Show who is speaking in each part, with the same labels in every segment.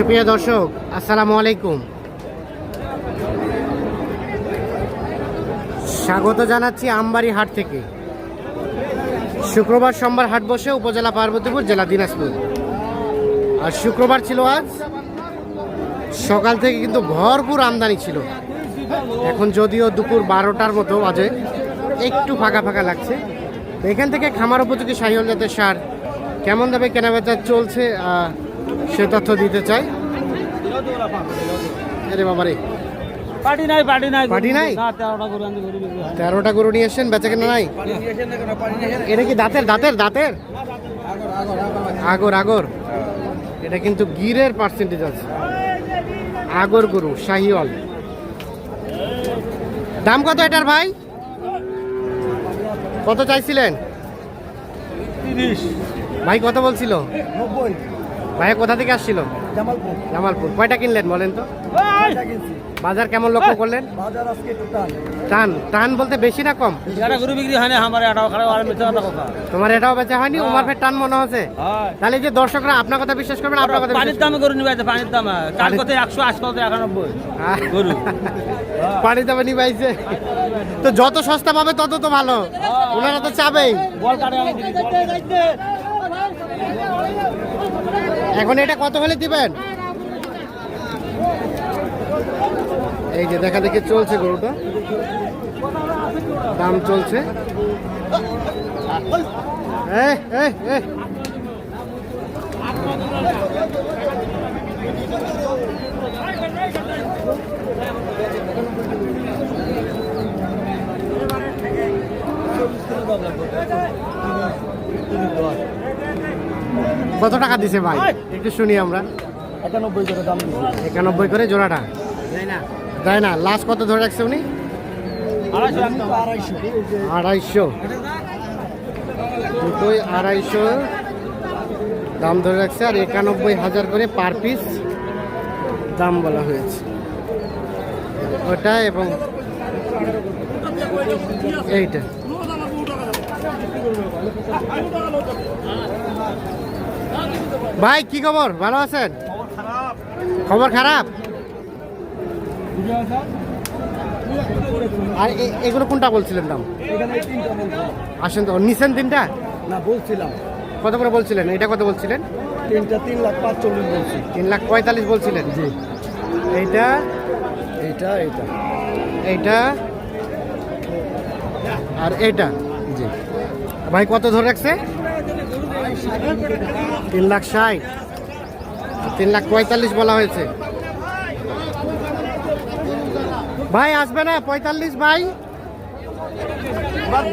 Speaker 1: সুপ্রিয় দর্শক, আসসালামু আলাইকুম। স্বাগত জানাচ্ছি আমবাড়ি হাট থেকে। শুক্রবার সোমবার হাট বসে উপজেলা পার্বতীপুর, জেলা দিনাজপুর। আর শুক্রবার ছিল আজ। সকাল থেকে কিন্তু ভরপুর আমদানি ছিল। এখন যদিও দুপুর বারোটার মতো বাজে, একটু ফাঁকা ফাঁকা লাগছে। এখান থেকে খামার উপযোগী সাহিওল জাতের সার কেমন দামে কেনাবেচা চলছে সে তথ্য দিতে চাই। আরে বাবারে।
Speaker 2: পার্টি নাই পার্টি নাই।
Speaker 1: নাই?
Speaker 2: তেরোটা গরু বিক্রি।
Speaker 1: তেরোটা গরু নিয়ে এসছেন বেচা কেনা নাই? এটা কি দাঁতের দাঁতের দাঁতের? আগর আগর এটা কিন্তু গিরের পার্সেন্টেজ আছে। আগর গরু শাহিওয়াল। দাম কত এটার ভাই? কত চাইছিলেন? ভাই কত বলছিল?
Speaker 2: নব্বই।
Speaker 1: ভাই কোথা থেকে আসছিল?
Speaker 2: জামালপুর।
Speaker 1: জামালপুর। কয়টা কিনলেন বলেন তো? বাজার কেমন লক্ষ্য করলেন?
Speaker 2: বাজার আজকে টান।
Speaker 1: টান? বলতে বেশি না কম?
Speaker 2: এটা গরু বিক্রি হয় না আমার এটাও খারাপ আর মিথ্যা কথা কথা।
Speaker 1: তোমার এটাও বেচা হয়নি? উমার ফের টান মনে হচ্ছে?
Speaker 2: হয়।
Speaker 1: তাহলে যে দর্শকরা আপনার কথা বিশ্বাস করবে না আপনার কথা
Speaker 2: পানির দামে গরু নিবে আছে, পানির দাম। কাল কত? একশো আশি কত? গরু।
Speaker 1: পানি দামে নিবাইছে। তো যত সস্তা পাবে তত তো ভালো। ওনারা তো চাবেই।
Speaker 2: বল কাটে আমি বল কাটে।
Speaker 1: এখন এটা কত হলে দিবেন? এই যে দেখা দেখি চলছে গরুটা। দাম চলছে। এই, এই। কত টাকা দিছে ভাই? একটু শুনি আমরা।
Speaker 2: একানব্বই করে দাম
Speaker 1: একানব্বই করে জোড়াটা? তাই না। লাস্ট কত ধরে রাখছে উনি?
Speaker 2: আড়াইশো
Speaker 1: দুটোই আড়াইশো। দাম ধরে রাখছে আর একানব্বই হাজার করে পার পিস দাম বলা হয়েছে। ওটা এবং এইটা। ভাই কি খবর? ভালো আছেন? খবর খারাপ? আর এগুলো কোনটা বলছিলেন দাম? আসেন তো নিছেন তিনটা?
Speaker 2: না বলছিলাম।
Speaker 1: কত করে বলছিলেন? এটা কত বলছিলেন?
Speaker 2: তিনটা তিন লাখ পাঁচচল্লিশ বলছি।
Speaker 1: তিন লাখ পঁয়তাল্লিশ বলছিলেন?
Speaker 2: জি।
Speaker 1: এইটা?
Speaker 2: এইটা এইটা।
Speaker 1: এইটা? আর এইটা?
Speaker 2: জি।
Speaker 1: ভাই, কত ধরে রাখছে? তিন লাখ ষাট। তিন লাখ পঁয়তাল্লিশ বলা হয়েছে। ভাই, আসবে না? পঁয়তাল্লিশ, ভাই।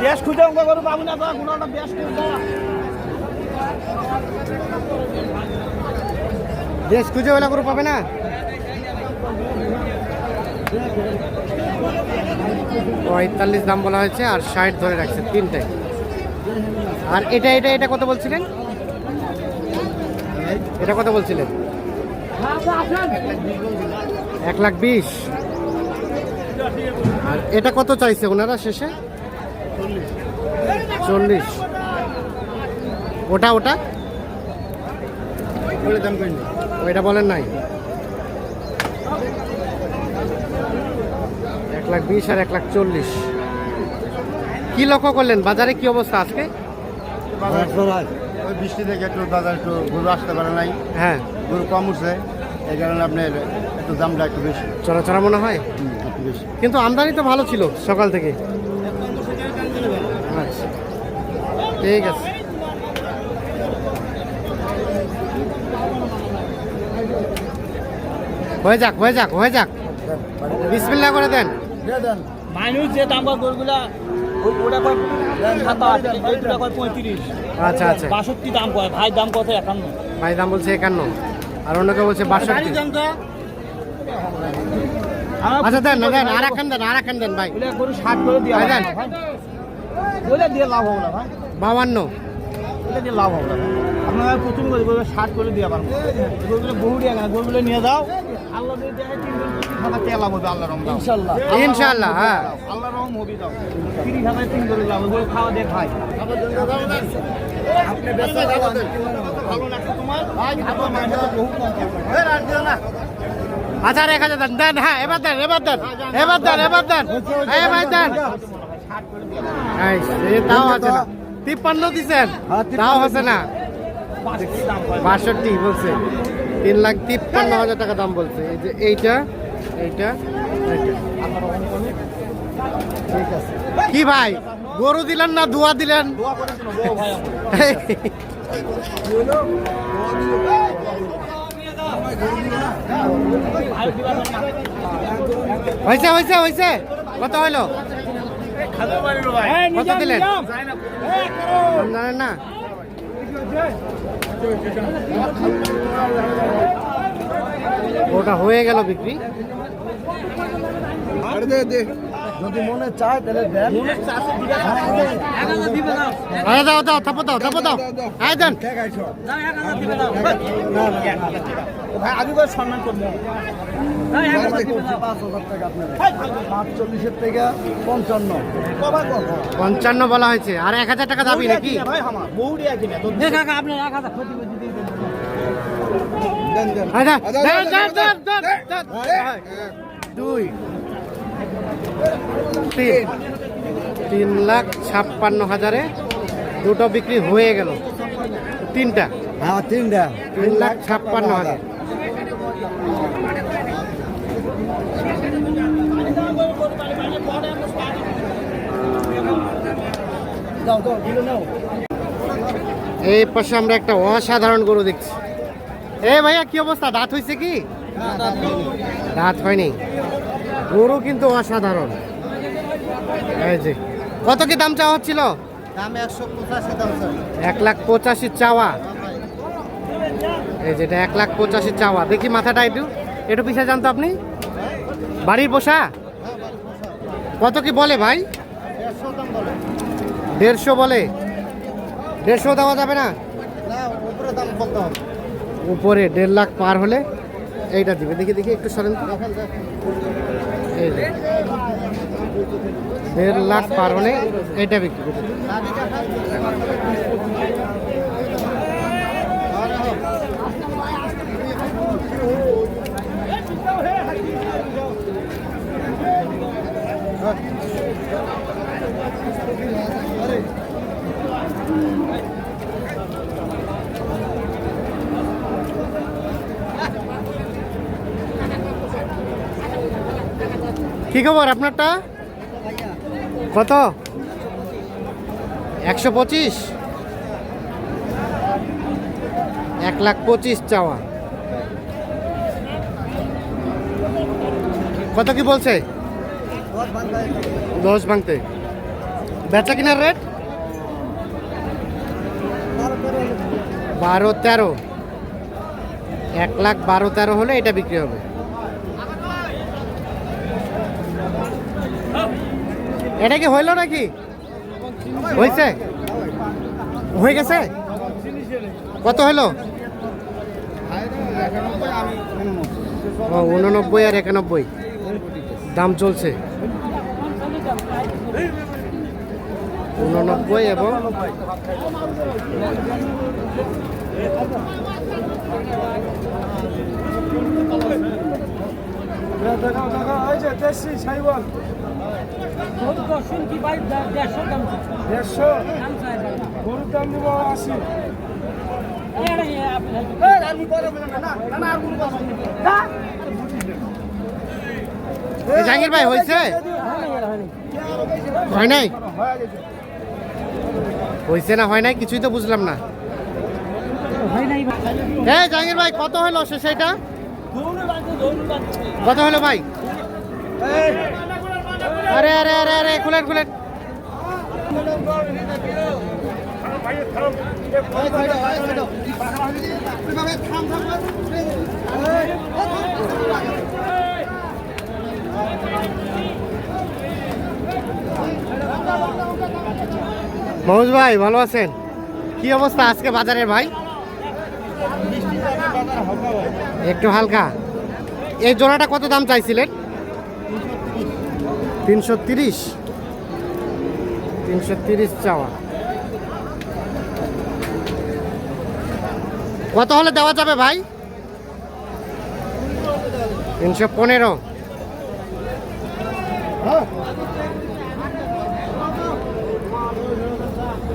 Speaker 2: দেশ খুঁজে দেশ খুঁজে
Speaker 1: ওলা করে পাবে না? পঁয়তাল্লিশ দাম বলা হয়েছে আর ষাট ধরে রাখছে তিনটে আর এটা এটা এটা কত বলছিলেন? এটা কত বলছিলেন? এক লাখ বিশ। আর এটা কত চাইছে ওনারা শেষে? চল্লিশ। ওটা ওটা? ওইটা বলেন নাই। এক লাখ বিশ আর এক লাখ চল্লিশ। কি লক্ষ্য করলেন? বাজারে কি অবস্থা আজকে?
Speaker 3: ওই বৃষ্টি থেকে একটু বাজার একটু গরু আসতে পারে নাই।
Speaker 1: হ্যাঁ।
Speaker 3: গরু কম উঠছে এই কারণে আপনার একটু দামটা একটু বেশি।
Speaker 1: চড়াচড়া মনে হয়?
Speaker 3: একটু বেশি।
Speaker 1: কিন্তু আমদানি তো ভালো ছিল সকাল থেকে। আচ্ছা। ঠিক আছে। হয়ে যাক হয়ে যাক হয়ে যাক। বিসমিল্লা করে দেন।
Speaker 2: মানুষ যে দাম গরুগুলা ওটা কয় সাতাশ এইটা কয় পঁয়ত্রিশ।
Speaker 1: আচ্ছা আচ্ছা।
Speaker 2: বাষট্টি দাম কয়? ভাই দাম কত একান্ন?
Speaker 1: ভাই দাম বলছে একান্ন। আর বলছে বাষট্টি। আচ্ছা দেন না দেন আর একখান দেন আর একখান দেন ভাই।
Speaker 2: গরু ষাট করে দিয়ে
Speaker 1: ভাই দেন।
Speaker 2: বলে দিয়ে লাভ হবে না ভাই। বলে দিয়ে লাভ হবে না আপনারা প্রথম করে গরু ষাট করে দিয়ে পারব গরুগুলো বহু দিয়ে গরুগুলো নিয়ে যাও। ইনশাল্লাহ
Speaker 1: হ্যাঁ।
Speaker 2: আল্লাহ রহম হবে। দাও তিরিশ হাজার তিন করে লাভ খাওয়া দিয়ে খাই
Speaker 3: আপনি ব্যবসা
Speaker 2: ভালো লাগছে তোমার? আমার মায়ের সাথে বহু কম কথা।
Speaker 1: আচ্ছা এক হাজার দেন। দেন হ্যাঁ এবার দেন এবার দেন। এবার দেন এবার দেন। ভাই দেন। তাও আছে না। তিপ্পান্ন দিচ্ছেন তাও আছে না। বাষট্টি বলছে। তিন লাখ তিপ্পান্ন হাজার টাকা দাম বলছে। এই যে এইটা এইটা এইটা।
Speaker 3: ঠিক আছে।
Speaker 1: কি ভাই? গরু দিলেন না দুয়া দিলেন?
Speaker 2: না।
Speaker 1: হয়েছে হয়েছে হয়েছে কত হইল? কত দিলেন?
Speaker 2: যায় না। এই করো।
Speaker 1: জানেন না ওটা হয়ে গেল বিক্রি
Speaker 3: যদি মনে চায় তাহলে দেন।
Speaker 1: আরে দাও। দাও থাপো দাও থাপো দাও। আয় দেন।
Speaker 3: পঞ্চান্ন।
Speaker 1: পঞ্চান্ন বলা হয়েছে। আর এক হাজার টাকা দাবি নাকি। দুই। তিন। তিন লাখ ছাপ্পান্ন হাজারে দুটো বিক্রি হয়ে গেল। তিনটা।
Speaker 3: হ্যাঁ তিনটা।
Speaker 1: তিন লাখ ছাপ্পান্ন হাজার। এই পাশে আমরা একটা অসাধারণ গরু দেখছি। এ ভাইয়া কি অবস্থা? দাঁত হয়েছে কি? দাঁত হয়নি। গরু কিন্তু অসাধারণ। এই যে কত কি দাম চাওয়া হচ্ছিল?
Speaker 3: দাম একশো পঁচাশি দাম
Speaker 1: এক লাখ পঁচাশি চাওয়া। এই যেটা এক লাখ পঁচাশি চাওয়া। দেখি মাথাটা একটু। একটু পিছিয়ে জানতো আপনি। বাড়ির বসা কত কি বলে ভাই? দেড়শো বলে। দেড়শো দেওয়া যাবে না?
Speaker 3: উপরে
Speaker 1: দেড় লাখ পার হলে এইটা দিবে। দেখি দেখি একটু সরেন। দেড় লাখ পার হলে এটা বিক্রি করবে কি খবর আপনারটা? কত? একশো পঁচিশ? এক লাখ পঁচিশ চাওয়া। কত কি বলছে? দশ ভাঙতে। বেচা কিনার রেট? বারো তেরো। এক লাখ বারো তেরো হলে এটা বিক্রি হবে। এটা কি হইল নাকি? হয়েছে হয়ে গেছে? কত ও, উননব্বই আর একানব্বই। দাম চলছে। উননব্বই এবং
Speaker 3: দেড়শো গরুর দাম দিব আশি।
Speaker 1: এই জাহাঙ্গীর ভাই হয়েছে? হয় নাই? হয়েছে না হয় নাই কিছুই তো বুঝলাম না। হ্যাঁ জাহাঙ্গীর ভাই কত হলো সে সেটা কত হলো ভাই? আরে আরে আরে আরে, খুলেন খুলেন। মহুজ ভাই, ভালো আছেন? কি অবস্থা আজকে বাজারে ভাই? একটু হালকা। এই জোড়াটা কত দাম চাইছিলেন? তিনশো তিরিশ। তিনশো তিরিশ চাওয়া। কত হলে দেওয়া যাবে ভাই? তিনশো পনেরো।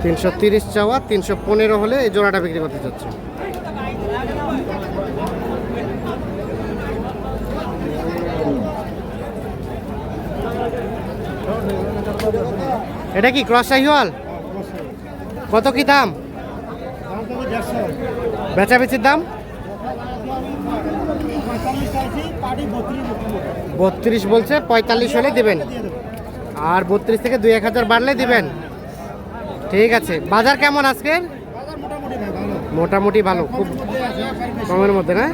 Speaker 1: তিনশো তিরিশ চাওয়া, তিনশো পনেরো হলে এই জোড়াটা বিক্রি করতে চাচ্ছে এটা কি ক্রস শাহিওয়াল? কত কি দাম? বেচাবেচির দাম? বত্রিশ বলছে, পঁয়তাল্লিশ হলে দেবেন। আর বত্রিশ থেকে দুই এক হাজার বাড়লে দিবেন। ঠিক আছে, বাজার কেমন আজকে মোটামুটি ভালো, খুব কমের মধ্যে, না?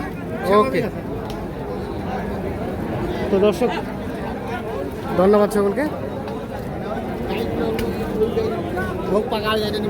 Speaker 1: ওকে। তো দর্শক, ধন্যবাদ সকলকে।
Speaker 3: ભૂખ પકાવી જાય